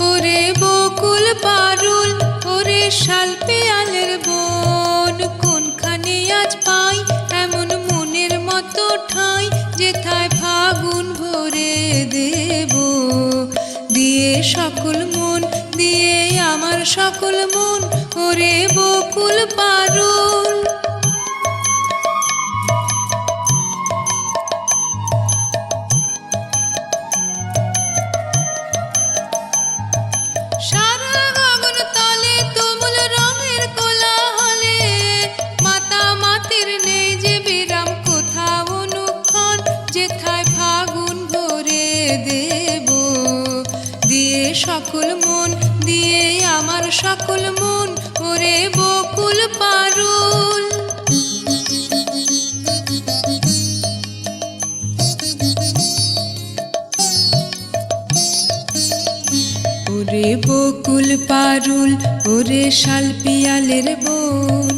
বকুল পারুল, ওরে শাল পেয়ালের বন, কোনখানে আজ পাই এমন মনের মতো ঠাঁই, যেথায় ফাগুন ভরে দেব। দিয়ে সকল মন, দিয়ে আমার সকল মন, ওরে বকুল পারুল। দেব। দিয়ে সকল মন দিয়ে আমার সকল মন ওরে বকুল পারুল। ওরে বকুল পারুল, ওরে শাল পিয়ালের বোন।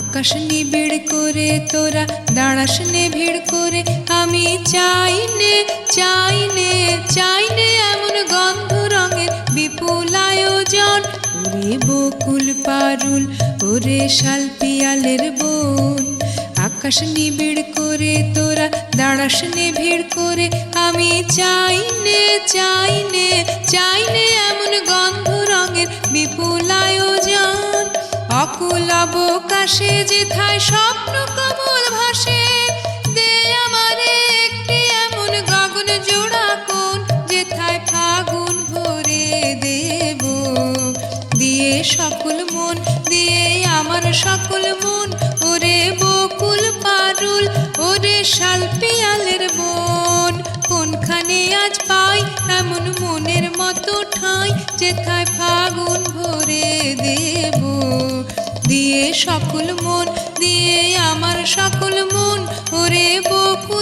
আকাশ নিবিড় করে তোরা, দাঁড়াস নে ভিড় করে। আমি চাই নে চাই নে চাই নে এমন গন্ধ রঙের বিপুল আয়োজন। ওরে বকুল পারুল, ওরে শাল পিয়ালের বোন। আকাশ নিবিড় করে তোরা, দাঁড়াস নে ভিড় করে। আমি চাই নে চাই নে অবকাশে যেথায় স্বপ্ন কমল ভাসে, দে আমারে একটি এমন গগন জোড়া কোন যেথায় ফাগুন ভরে দেব। দিয়ে সকল মন, দিয়ে আমার সকল মন, ওরে বকুল পারুল, ওরে শাল পিয়ালের বন কোনখানে আজ পাই এমন মনের মতো ঠাঁই যেথায় ফাগুন ভরে দেব। দিয়ে সকল মন দিয়ে আমার সকল মন ওরে বকুল